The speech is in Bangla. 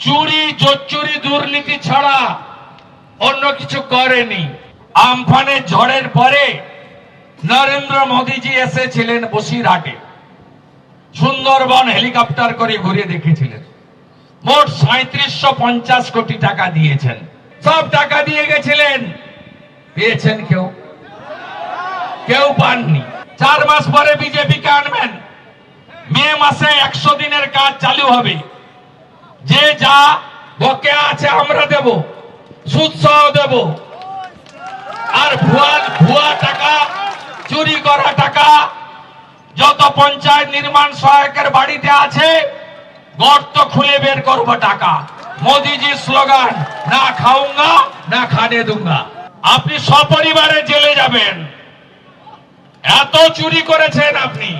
চুরি, জোচ্চুরি, দুর্নীতি ছাড়া অন্য কিছু করেনি। আমফানের ঝড়ের পরে নরেন্দ্র মোদীজি এসেছিলেন বসিরহাটে। সুন্দরবন হেলিকপ্টার করে ঘুরে দেখেছিলেন। মোট সাঁত্রিশশো পঞ্চাশ কোটি টাকা দিয়েছেন। সব টাকা দিয়ে গেছিলেন। পেয়েছেন কেউ? কেউ পাননি। চার মাস পরে বিজেপিকে আনবেন। মে মাসে একশো দিনের কাজ চালু হবে। যে যা বকেয়া আছে আমরা দেব, সুদ সহ দেব। আর ভুয়া ভুয়া টাকা, চুরি করা টাকা, যত পঞ্চায়েত নির্মাণ সহায়কের বাড়িতে আছে, গর্ত খুলে বের করব টাকা। মোদিজি স্লোগান, না খাউঙ্গা না খানে দুঙ্গা। আপনি সপরিবারে জেলে যাবেন। এত চুরি করেছেন আপনি।